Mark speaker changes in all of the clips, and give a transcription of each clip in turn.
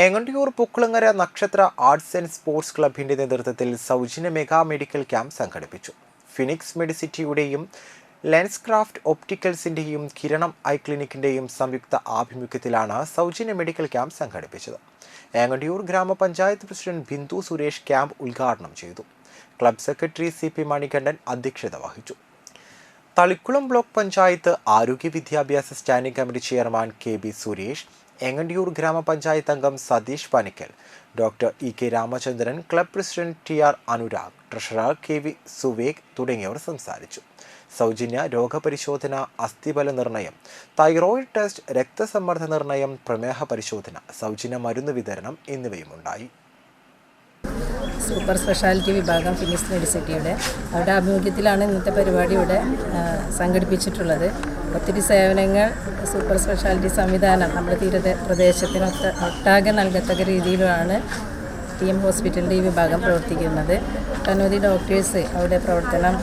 Speaker 1: ഏങ്ങണ്ടിയൂർ പൂക്കുളങ്ങര നക്ഷത്ര arts and sports ക്ലബിന്റെ നേതൃത്വത്തിൽ സൗജന്യ മെഗാ മെഡിക്കൽ ക്യാമ്പ് സംഘടിപ്പിച്ചു. ഫിനിക്സ് മെഡിസിറ്റിയുടെയും ലെൻസ് ക്രാഫ്റ്റ് ഒപ്റ്റിക്കൽസിന്റെയും കിരണം ഐ ക്ലിനിക്കിന്റെയും സംയുക്ത ആഭിമുഖ്യത്തിലാണ് സൗജന്യ മെഡിക്കൽ ക്യാമ്പ് സംഘടിപ്പിച്ചത്. ഏങ്ങണ്ടിയൂർ ഗ്രാമപഞ്ചായത്ത് പ്രസിഡന്റ് ബിന്ദു സുരേഷ് ക്യാമ്പ് ഉദ്ഘാടനം ചെയ്തു. Club secretary C P Manikandan അധ്യക്ഷത വഹിച്ചു. തളിക്കുളം ബ്ലോക്ക് പഞ്ചായത്ത് ആരോഗ്യ വിദ്യാഭ്യാസ standing committee chairman K B Suresh Engandiyur ഗ്രാമപഞ്ചായത്ത് അംഗം Satheesh Panikkal doctor E K Ramachandran club president T R Anurag treasurer K V Suveg തുടങ്ങിയവർ സംസാരിച്ചു. സൗജന്യ രോഗപരിശോധന അസ്ഥിബല നിർണയം തൈറോയിഡ് ടെസ്റ്റ് രക്തസമ്മർദ്ദ നിർണയം പ്രമേഹ പരിശോധന സൗജന്യ മരുന്ന് വിതരണം എന്നിവയുമുണ്ടായി.
Speaker 2: സൂപ്പർ സ്പെഷ്യാലിറ്റി വിഭാഗം ഫിനിക്സ് മെഡിസിറ്റിയുടെ. അവരുടെ ആഭിമുഖ്യത്തിലാണ് ഇന്നത്തെ പരിപാടി ഇവിടെ സംഘടിപ്പിച്ചിട്ടുള്ളത്. ഒത്തിരി സേവനങ്ങൾ സൂപ്പർ സ്പെഷ്യാലിറ്റി സംവിധാനം നമ്മുടെ തീരത്തെ പ്രദേശത്തിന് ഒത്ത- ഒട്ടാകെ നൽകത്തക്ക രീതിയിലാണ് ടി എം ഹോസ്പിറ്റലിന്റെ ഈ വിഭാഗം പ്രവർത്തിക്കുന്നത്. ഒട്ടനവധി ഡോക്ടേഴ്സ് അവിടെ പ്രവർത്തനം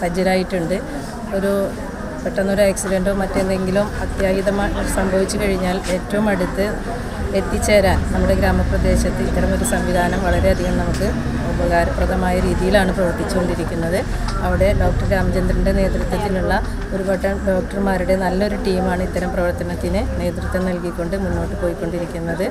Speaker 2: സജ്ജരായിട്ടുണ്ട്. ഒരു പെട്ടെന്നൊരു ആക്സിഡന്റോ മറ്റെന്തെങ്കിലും അത്യാഹിതമായി സംഭവിച്ചു കഴിഞ്ഞാൽ ഏറ്റവും അടുത്ത് എത്തിച്ചേരാൻ നമ്മുടെ ഗ്രാമപ്രദേശത്ത് ഇത്തരമൊരു സംവിധാനം വളരെയധികം നമുക്ക് ഉപകാരപ്രദമായ രീതിയിലാണ് പ്രവർത്തിച്ചുകൊണ്ടിരിക്കുന്നത്. അവിടെ ഡോക്ടർ രാമചന്ദ്രന്റെ നേതൃത്വത്തിലുള്ള ഒരു കൂട്ടം ഡോക്ടർമാരുടെ നല്ലൊരു ടീമാണ് ഇത്തരം പ്രവർത്തനത്തിന് നേതൃത്വം നൽകിക്കൊണ്ട് മുന്നോട്ട് പോയിക്കൊണ്ടിരിക്കുന്നത്.